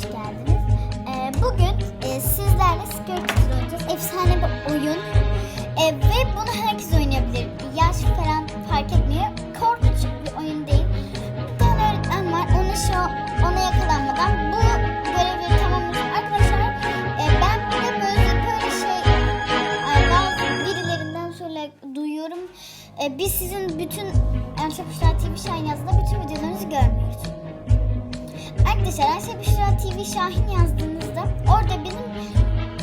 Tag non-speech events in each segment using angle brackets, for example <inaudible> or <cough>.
hoş geldiniz. Ee, bugün e, sizlerle Skirtle oynayacağız. Efsane bir oyun. Ee, ve bunu herkes oynayabilir. Yaş falan fark etmiyor. Korkunç bir oyun değil. Bir tane öğretmen var. Ona şu ona yakalanmadan bu görevleri tamamlayacağım. Arkadaşlar e, ben de böyle böyle şey e, bazı birilerinden şöyle duyuyorum. E, biz sizin bütün Erşe Büşra TV Şahin yazdığında bütün videolarınızı görmüyoruz. Arkadaşlar Büşra TV Şahin yazdığınızda orada bizim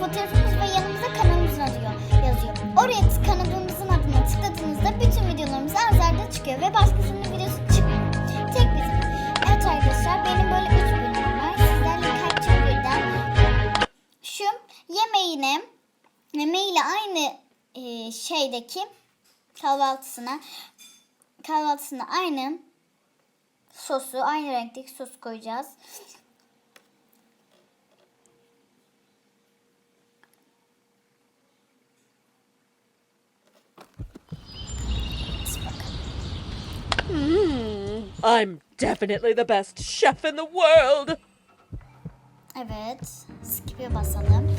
fotoğrafımız ve yanımızda kanalımızın adı yazıyor. Oraya kanalımızın adına tıkladığınızda bütün videolarımız arz arda çıkıyor ve başkasının videosu çıkmıyor. Tek bizim. Evet arkadaşlar benim böyle üç bölümüm var. Sizlerle kaç birden şu yemeğine yemeğiyle aynı e, şeydeki kahvaltısına kahvaltısına aynı sosu aynı renkteki sos koyacağız. Hmm, I'm definitely the best chef in the world. Evet. Skip'e basalım.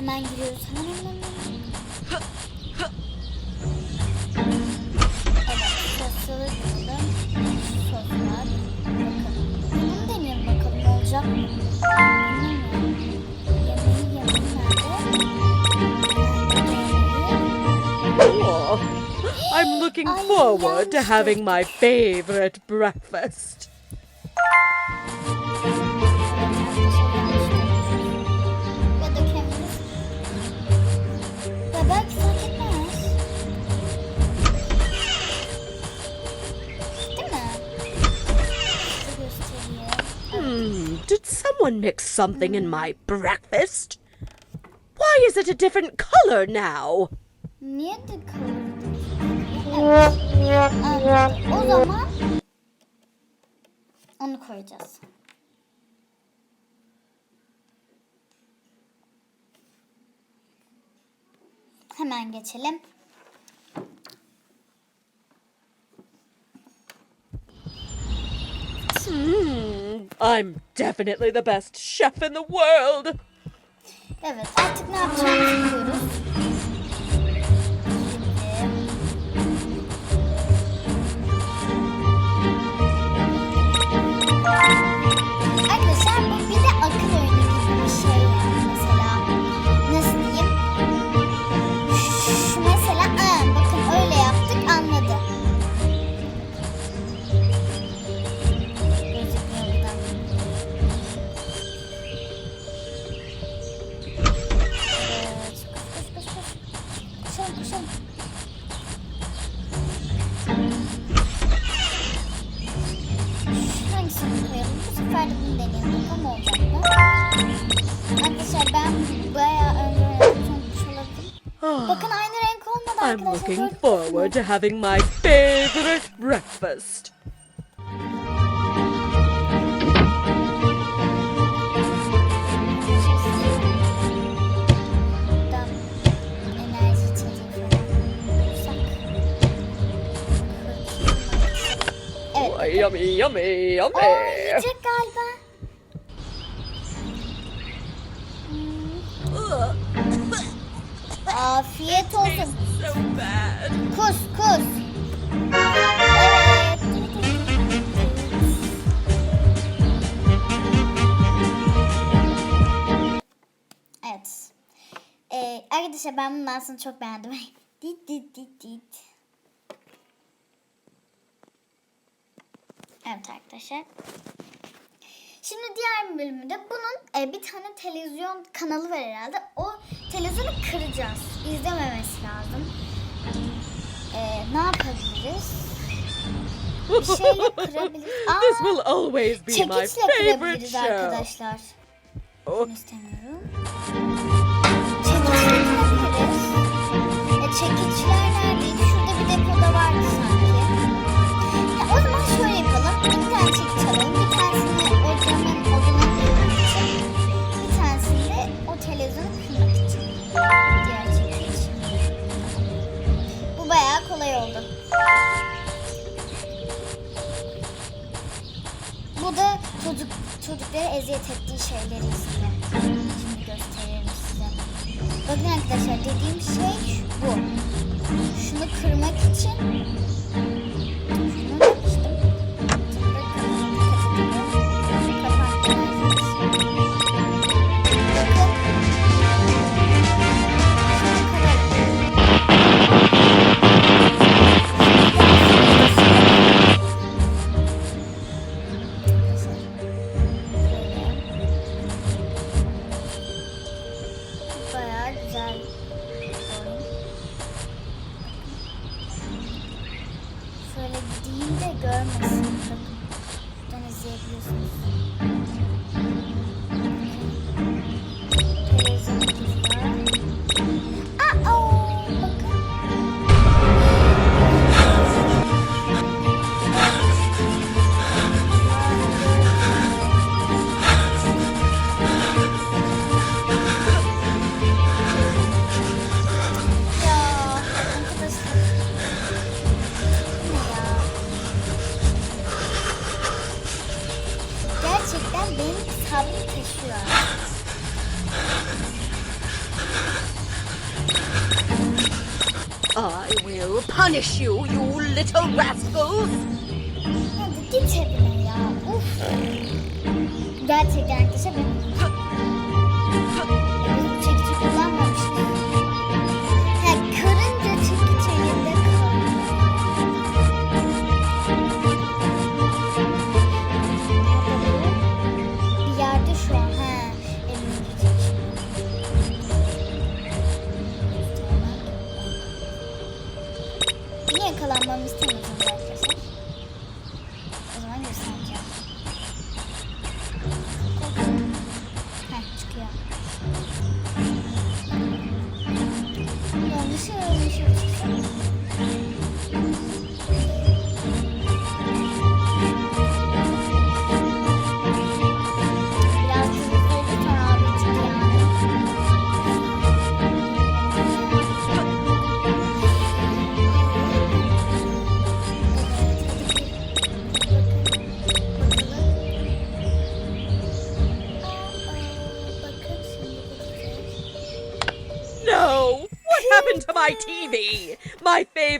Hemen giriyoruz. Hemen hemen hemen. Evet, sosu buldum. Sos. Bakalım. Bunu deneyelim bakalım ne olacak. Bilmiyorum. Yemeği yemeği nerede? Yemeği. Oh, I'm looking forward to having my favorite breakfast. Someone mix something in my breakfast? Why is it a different color now? Niye. Hemen geçelim. I'm definitely the best chef in the world. Koyalım? Bu sefer de bunu deneyelim. Bakalım olacak mı? Arkadaşlar ben bayağı önce oynadım. Sonuç olabilir. Bakın aynı renk olmadı I'm arkadaşlar. looking Gördünüz mü? forward to having my favorite breakfast. Buradan enerji içeceği falan bulursak. Evet. Oh, yummy, yummy, yummy. Afiyet olsun. Kus kus. Evet. Evet. Ee, arkadaşlar ben bundan sonra çok beğendim. <laughs> dit dit dit dit. Evet arkadaşlar. Şimdi diğer bölümde bunun e, bir tane televizyon kanalı var herhalde. O televizyonu kıracağız. İzlememesi lazım. E, ne yapabiliriz? Bir şeyle <laughs> kırabiliriz. This will always be my çekiçle favorite kırabiliriz show. arkadaşlar. Bunu istemiyorum. Çekiç yapabiliriz. E, çekiçler neredeydi? Şurada bir depoda vardı Bu da çocuk çocuklara eziyet ettiği şeyleri istiyor. Şimdi gösteririm size. Bakın arkadaşlar dediğim şey bu. Şunu kırmak için will punish you, you little rascals! Hadi git evine ya. Uf. Gerçekten arkadaşlar ben...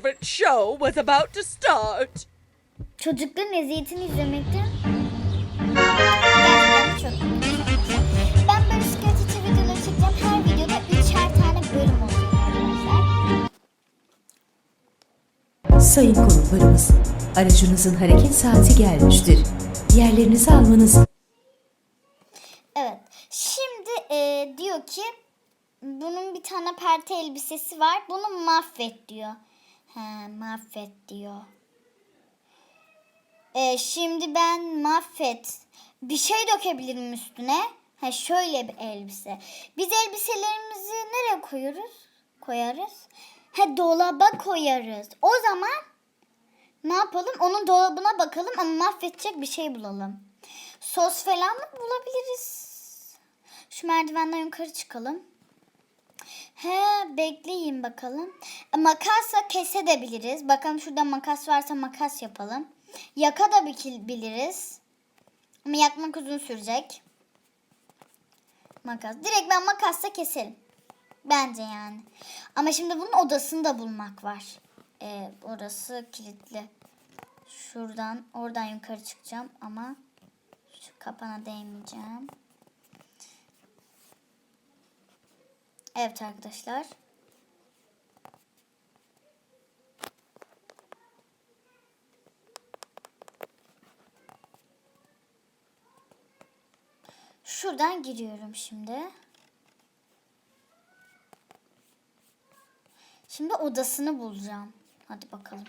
favorite show was about to start. Çocukların eziyetini izlemekten gerçekten çok. Ben böyle sketch videoları çekeceğim. Her videoda üçer tane bölüm olacak arkadaşlar. Sayın konuklarımız, aracınızın hareket saati gelmiştir. Yerlerinizi almanız Evet. Şimdi e, diyor ki bunun bir tane perte elbisesi var. Bunu mahvet diyor. He, mahvet diyor. E, şimdi ben mahvet bir şey dökebilirim üstüne. Ha, şöyle bir elbise. Biz elbiselerimizi nereye koyuyoruz? Koyarız. Ha, dolaba koyarız. O zaman ne yapalım? Onun dolabına bakalım ama mahvedecek bir şey bulalım. Sos falan mı bulabiliriz? Şu merdivenden yukarı çıkalım. Bekleyin bakalım. E, Makasla kesebiliriz. Bakalım şurada makas varsa makas yapalım. Yaka da biliriz. Ama yakmak uzun sürecek. Makas. Direkt ben makasla keserim. Bence yani. Ama şimdi bunun odasını da bulmak var. Ee, orası kilitli. Şuradan oradan yukarı çıkacağım ama şu kapana değmeyeceğim. Evet arkadaşlar. Şuradan giriyorum şimdi. Şimdi odasını bulacağım. Hadi bakalım.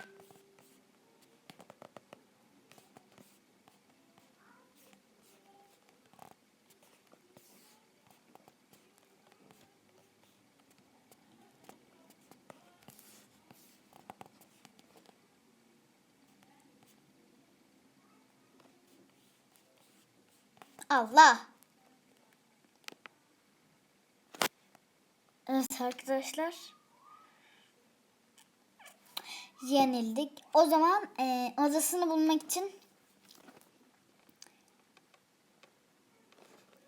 Allah. Evet arkadaşlar. Yenildik. O zaman e, odasını bulmak için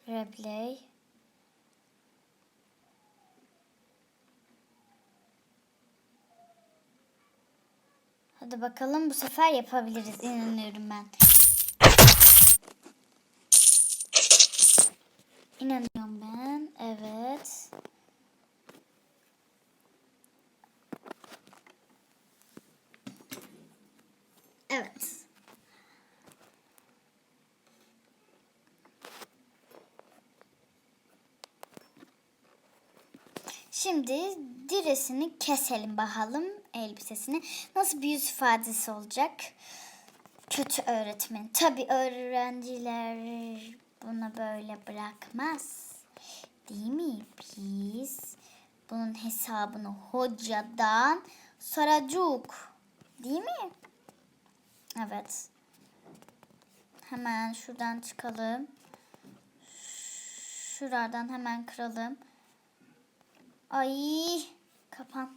replay Hadi bakalım bu sefer yapabiliriz inanıyorum ben. İnanıyorum ben. Evet. Evet. Şimdi diresini keselim bakalım elbisesini. Nasıl bir yüz ifadesi olacak? Kötü öğretmen. Tabi öğrenciler bunu böyle bırakmaz. Değil mi? Biz bunun hesabını hocadan soracak. Değil mi? Evet. Hemen şuradan çıkalım. Şuradan hemen kıralım. Ay kapan.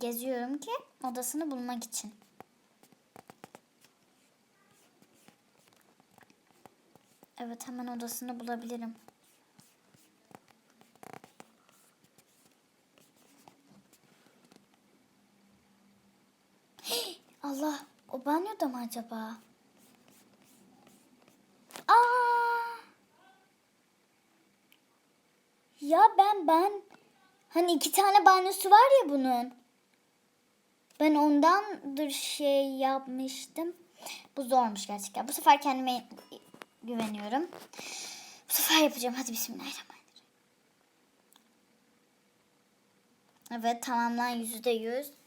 Geziyorum ki odasını bulmak için. Evet hemen odasını bulabilirim. Hey, Allah o banyoda mı acaba? Aa! Ya ben ben hani iki tane banyosu var ya bunun. Ben ondandır şey yapmıştım. Bu zormuş gerçekten. Bu sefer kendime güveniyorum. Bu sefer yapacağım. Hadi bismillahirrahmanirrahim. Evet tamamlan yüzde yüz.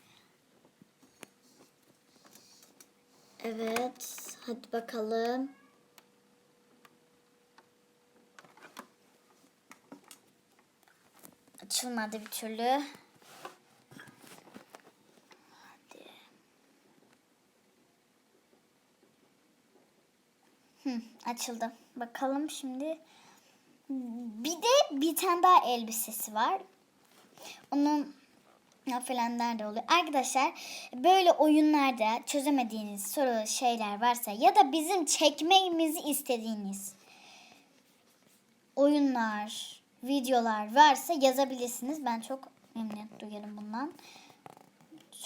Evet hadi bakalım. Açılmadı bir türlü. Hadi. Hı, açıldı. Bakalım şimdi. Bir de bir tane daha elbisesi var. Onun falan nerede oluyor? Arkadaşlar böyle oyunlarda çözemediğiniz soru şeyler varsa ya da bizim çekmemizi istediğiniz oyunlar, videolar varsa yazabilirsiniz. Ben çok memnuniyet duyarım bundan.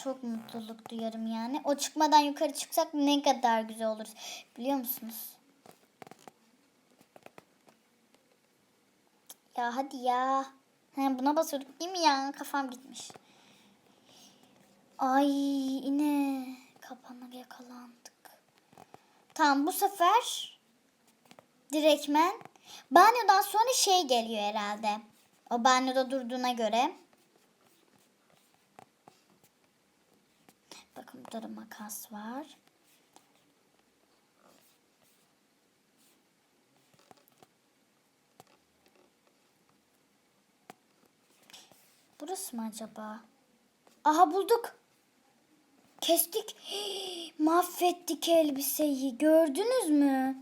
Çok mutluluk duyarım yani. O çıkmadan yukarı çıksak ne kadar güzel olur. Biliyor musunuz? Ya hadi ya. He, buna basıyorduk değil mi ya? Kafam gitmiş. Ay yine kapana yakalandık. Tamam bu sefer direktmen banyodan sonra şey geliyor herhalde. O banyoda durduğuna göre. Bakın burada da makas var. Burası mı acaba? Aha bulduk. Kestik. Hii, <gasps> mahvettik elbiseyi. Gördünüz mü?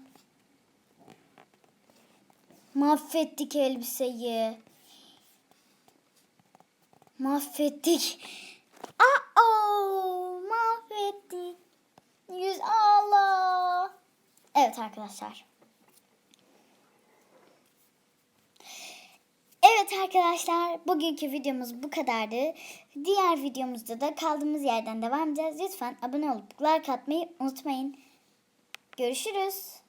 Mahvettik elbiseyi. Mahvettik. Aa, mahvettik. Yüz Allah. Evet arkadaşlar. Evet arkadaşlar bugünkü videomuz bu kadardı. Diğer videomuzda da kaldığımız yerden devam edeceğiz. Lütfen abone olup like atmayı unutmayın. Görüşürüz.